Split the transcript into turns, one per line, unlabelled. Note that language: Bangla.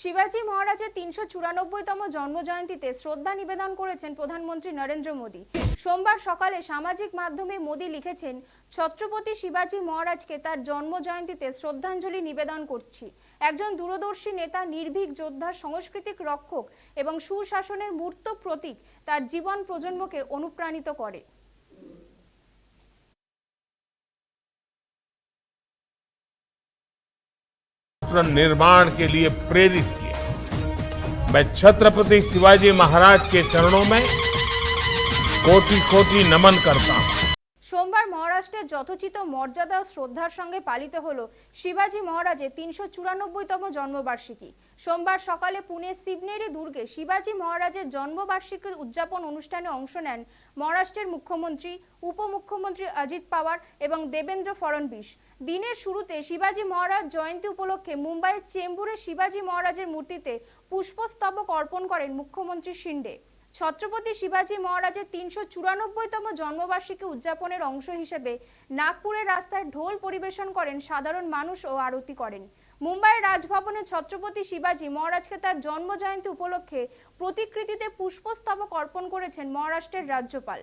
শিবাজি মহারাজের তিনশো চুরানব্বইতম জন্মজয়ন্তীতে শ্রদ্ধা নিবেদন করেছেন প্রধানমন্ত্রী নরেন্দ্র মোদী। সোমবার সকালে সামাজিক মাধ্যমে মোদী লিখেছেন, ছত্রপতি শিবাজি মহারাজকে তার জন্মজয়ন্তীতে শ্রদ্ধাঞ্জলি নিবেদন করছি। একজন দূরদর্শী নেতা, নির্ভীক যোদ্ধা, সাংস্কৃতিক রক্ষক এবং সুশাসনের মূর্ত প্রতীক তার জীবন প্রজন্মকে অনুপ্রাণিত করে।
राष्ट्र निर्माण के लिए प्रेरित किया। मैं छत्रपति शिवाजी महाराज के चरणों में कोटि कोटि नमन करता हूँ।
সোমবার মহারাষ্ট্রের যথোচিত মর্যাদা ও শ্রদ্ধার সঙ্গে পালিত হল শিবাজি মহারাজের তিনশো চুরানব্বইতম জন্মবার্ষিকী। সোমবার সকালে পুনে শিবনেরি দুর্গে শিবাজি মহারাজের জন্মবার্ষিকী উদযাপন অনুষ্ঠানে অংশ নেন মহারাষ্ট্রের মুখ্যমন্ত্রী, উপমুখ্যমন্ত্রী অজিত পাওয়ার এবং দেবেন্দ্র ফড়নবিস দিনের শুরুতে শিবাজি মহারাজ জয়ন্তী উপলক্ষে মুম্বাইয়ের চেম্বুরে শিবাজি মহারাজের মূর্তিতে পুষ্পস্তবক অর্পণ করেন মুখ্যমন্ত্রী শিন্ডে ছত্রপতি শিবাজী মহারাজের তিনশো চুরানব্বইতম জন্মবার্ষিকী উদযাপনের অংশ হিসেবে নাগপুরের রাস্তায় ঢোল পরিবেশন করেন সাধারণ মানুষ ও আরতি করেন। মুম্বাইয়ের রাজভবনে ছত্রপতি শিবাজী মহারাজকে তার জন্মজয়ন্তী উপলক্ষে প্রতিকৃতিতে পুষ্পস্তবক অর্পণ করেছেন মহারাষ্ট্রের রাজ্যপাল।